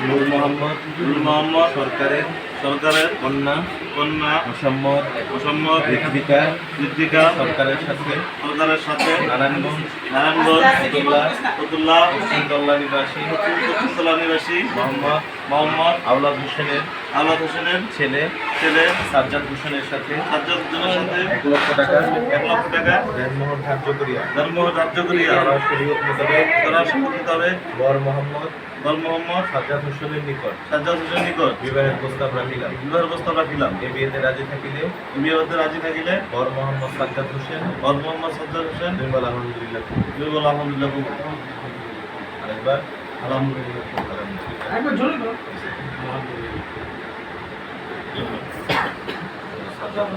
নূর মোহাম্মদ নূর মোহাম্মদ সরকারের সরকারের কন্যা কন্যা মোসাম্মদ মোসাম্মদ ঋত্বিকা ঋতিকা সরকারের সাথে সরকারের সাথে নারায়ণগঞ্জ নারায়ণগঞ্জ ফতুল্লাহ ফতুল্লাহ পশ্চিমদল্লা নিবাসী দক্ষিণতলা নিবাসী মোহাম্মদ মোহাম্মদ আওলাদ হোসেনের আওলাদ হোসেনের ছেলে ছেলে সাজ্জাদ হোসেনের সাথে সাজ্জাদুদ্দিনের সাথে এক লক্ষ টাকা এক লক্ষ টাকা দেনমোহর ধার্য করিয়া। ধর্ম ধার্য করিয়া। শরীয়ত মোতাবেক তারা সম্মত বর মোহাম্মদ বল মোহাম্মদ সাজ্জাদ হোসেনের নিকট সাজ্জাদ হোসেন নিকট। বিবাহের প্রস্তাব রাখিলাম বিবাহের প্রস্তাব রাখিলাম এ বিয়েতে রাজি থাকিলে বিয়ে রাজি থাকিলে বর মোহাম্মদ সাজ্জাদ হোসেন। বল মোহাম্মদ সাজ্জাদ হোসেন। দুইবার আলহামদুলিল্লাহ। দুই বল আলহামদুলিল্লাহ। আরেকবার। আলহামদুলিল্লাহ। এই চাপু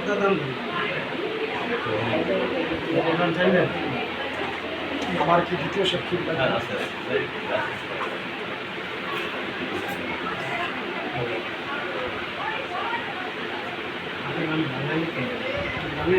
আপনার কোন চলতেছে আমার মোটার জন্য চলতেছে আমি